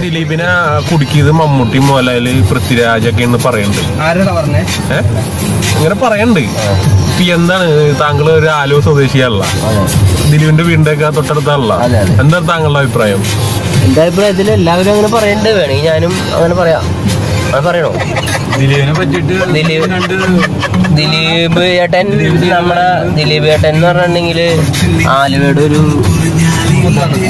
ദിലീപിനെ കുടുക്കിയത് മമ്മൂട്ടി മോഹൻലാൽ പൃഥ്വിരാജ് പറയുന്നുണ്ട് ആരാടാ പറഞ്ഞേ? ഏ? ഇങ്ങനെ പറയണ്ട്. ഇപ്പൊ എന്താണ് താങ്കൾ ഒരു ആലോ സ്വദേശിയല്ല ദിലീപിന്റെ വീടിന്റെ തൊട്ടടുത്തല്ല തൊട്ടടുത്താണല്ല. എന്താണ് താങ്കളുടെ അഭിപ്രായം? എന്റെ അഭിപ്രായത്തിൽ എല്ലാവരും അങ്ങനെ പറയുന്നുണ്ട് വേണമെങ്കിൽ ഞാനും അങ്ങനെ പറയാം. പറയണോ? ദിലീപിനെ പറ്റിട്ട് ദിലീപ് ദിലീപ് ഏട്ടൻ നമ്മുടെ ദിലീപ് ഏട്ടൻ എന്ന് പറഞ്ഞിട്ടുണ്ടെങ്കിൽ ആലുവയുടെ ഒരു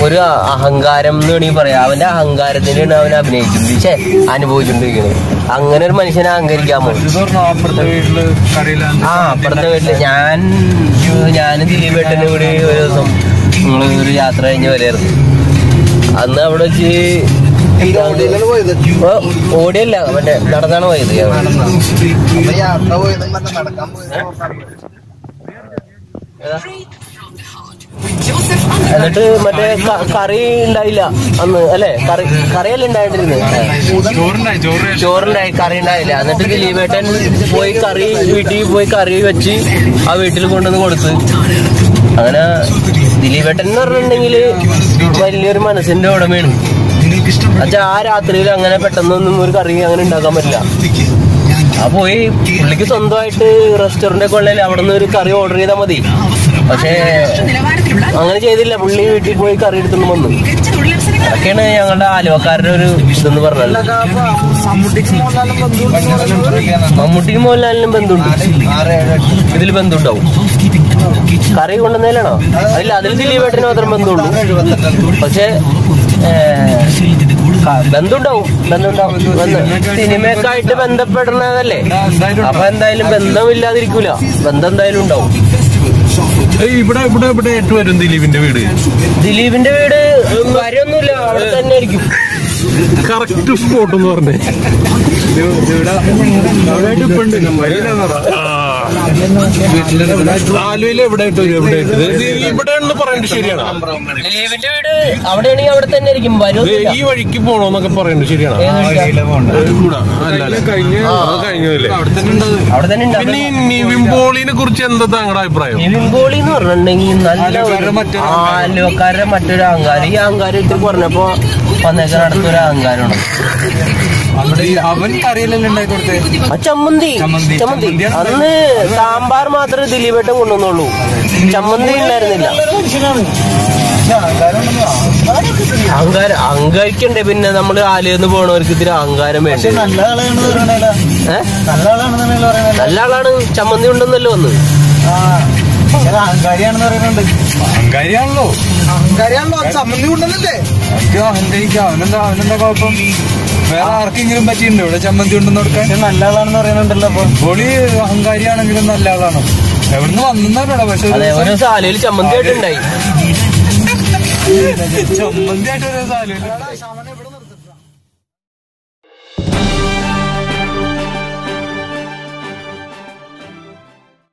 ഒരു അഹങ്കാരം എന്ന് വേണമെങ്കിൽ പറയാം. അവന്റെ അഹങ്കാരത്തിനാണ് അവൻ അഭിനയിച്ചിട്ടുണ്ട് ഛേ അനുഭവിച്ചുകൊണ്ടിരിക്കുന്നത് അങ്ങനെ ഒരു മനുഷ്യനെ അഹങ്കരിക്കാമോ അപ്പുറത്തെ വീട്ടിൽ കറിയിലാണ് ആ അപ്പുറത്തെ വീട്ടിൽ ഞാൻ ഞാനും ദിലീപ് ഏട്ടനും കൂടി ഒരു ദിവസം നമ്മൾ ഒരു യാത്ര കഴിഞ്ഞ് വരായിരുന്നു. അന്ന് അവിടെ വെച്ച് ഓടിയല്ല മറ്റേ നടന്നാണ് പോയത്. നടക്കാൻ ഏതാ? എന്നിട്ട് മറ്റേ കറി ഉണ്ടായില്ല അന്ന് അല്ലെ? കറി കറിയല്ല ഉണ്ടായിട്ടിരുന്നത് ചോറുണ്ടായി ചോറ് ചോറുണ്ടായി കറി ഉണ്ടായില്ല. എന്നിട്ട് ദിലീപേട്ടൻ പോയി കറി വീട്ടിൽ പോയി കറി വെച്ച് ആ വീട്ടിൽ കൊണ്ടുവന്ന് കൊടുത്ത്. അങ്ങനെ ദിലീപേട്ടൻ എന്ന് പറഞ്ഞിട്ടുണ്ടെങ്കിൽ വലിയൊരു മനസ്സിന്റെ ഉടമയാണ്. അച്ഛാ ആ രാത്രിയിൽ അങ്ങനെ പെട്ടെന്നൊന്നും ഒരു കറി അങ്ങനെ ഉണ്ടാക്കാൻ പറ്റില്ല. ആ പോയി പുള്ളിക്ക് സ്വന്തമായിട്ട് റെസ്റ്റോറന്റ് ഒക്കെ ഉള്ളതിൽ അവിടെ നിന്ന് ഒരു കറി ഓർഡർ ചെയ്താൽ മതി. പക്ഷേ അങ്ങനെ ചെയ്തില്ല. പുള്ളി വീട്ടിൽ പോയി കറി എടുത്തുകൊണ്ട് വന്നു. അതൊക്കെയാണ് ഞങ്ങളുടെ ആലുവക്കാരുടെ ഒരു ഇതെന്ന് പറഞ്ഞത് മമ്മൂട്ടിക്കും മോഹൻലാലിനും ബന്ധമുണ്ട്. ഇതിൽ ബന്ധുണ്ടാവും കറി കൊണ്ടുവന്നതിലാണോ? അല്ല അതിൽ ദിലീപേട്ടന് മാത്രം ബന്ധമുള്ളൂ. പക്ഷേ ബന്ധുണ്ടാവും ബന്ധമുണ്ടാവും. ബന്ധമുണ്ടാവും. ബന്ധം- സിനിമയൊക്കെ ബന്ധപ്പെടുന്നതല്ലേ അപ്പൊ എന്തായാലും ബന്ധമില്ലാതിരിക്കൂല. ബന്ധം എന്തായാലും ഉണ്ടാവും. ഇവിടെ ഇവിടെ ഇവിടെ ഏറ്റവും വരും ദിലീപിന്റെ വീട്. ദിലീപിന്റെ വീട് വരൊന്നുമില്ല അവിടെ തന്നെ ആയിരിക്കും കറക്റ്റ് സ്പോട്ട് എന്ന് പറഞ്ഞേ. ആലുവയിൽ എവിടെ എവിടെ ഇവിടെ എന്ന് പറയേണ്ടത് ശരിയാണ്. ദിലീപിന്റെ വീട് അവിടെയാണെങ്കിൽ അവിടെ തന്നെ ആയിരിക്കും വരും ഈ വഴിക്ക് പോണോന്നൊക്കെ പറയേണ്ടത് ശരിയാണ്. പിന്നെ ഈ നിവിൻ പോളിനെ കുറിച്ച് എന്താ താങ്കളുടെ അഭിപ്രായം? നിവിൻ പോളി എന്ന് പറഞ്ഞിട്ടുണ്ടെങ്കിൽ നല്ല ഒരു ആലുവക്കാരുടെ മറ്റൊരു അഹങ്കാരം. ഈ അഹങ്കാരം ഇത്തിരി പറഞ്ഞപ്പോ വന്നേക്കാൻ അടുത്തൊരു അഹങ്കാരമാണ്. അവൻ കറിയിലല്ലേ ചമ്മന്തി. ചമ്മന്തി. ചമ്മന്തി. അന്ന് സാമ്പാർ മാത്രമേ ദിലീപേട്ടൻ കൊണ്ടുവന്നുള്ളൂ. ചമ്മന്തി ഉണ്ടായിരുന്നില്ല. അഹങ്കാരം അഹങ്കരിക്കണ്ടേ പിന്നെ നമ്മൾ ആലയെന്ന് പോണവർക്ക് ഇതിന് അഹങ്കാരം വേണ്ടേ? ആളാണ് നല്ല ആളാണ് ചമ്മന്തി ഉണ്ടെന്നല്ലോ വന്ന് ചില അഹങ്കാരിയാണെന്ന് പറയുന്നുണ്ട്. അഹങ്കാരിയാണല്ലോ. അഹങ്കാരിയാണല്ലോ ചമ്മന്തി കൊണ്ടുവന്നില്ലേ? എനിക്ക് അഹങ്കരിക്കാം അവനെന്താ അവനെന്താ കുഴപ്പം? വേറെ ആർക്കെങ്കിലും പറ്റിയിട്ടുണ്ടോ? ഇവിടെ ചമ്മന്തി ഉണ്ടെന്ന് കൊടുക്കാൻ? നല്ല ആളാണെന്ന് പറയുന്നുണ്ടല്ലോ അപ്പൊ പൊളി അഹങ്കാരിയാണെങ്കിലും നല്ല ആളാണ് എവിടുന്ന് വന്നാലോ പക്ഷെ അതെ ചമ്മന്തി ആയിട്ടുണ്ടായി. ചമ്മന്തി ആയിട്ട് ഒരു സാധനം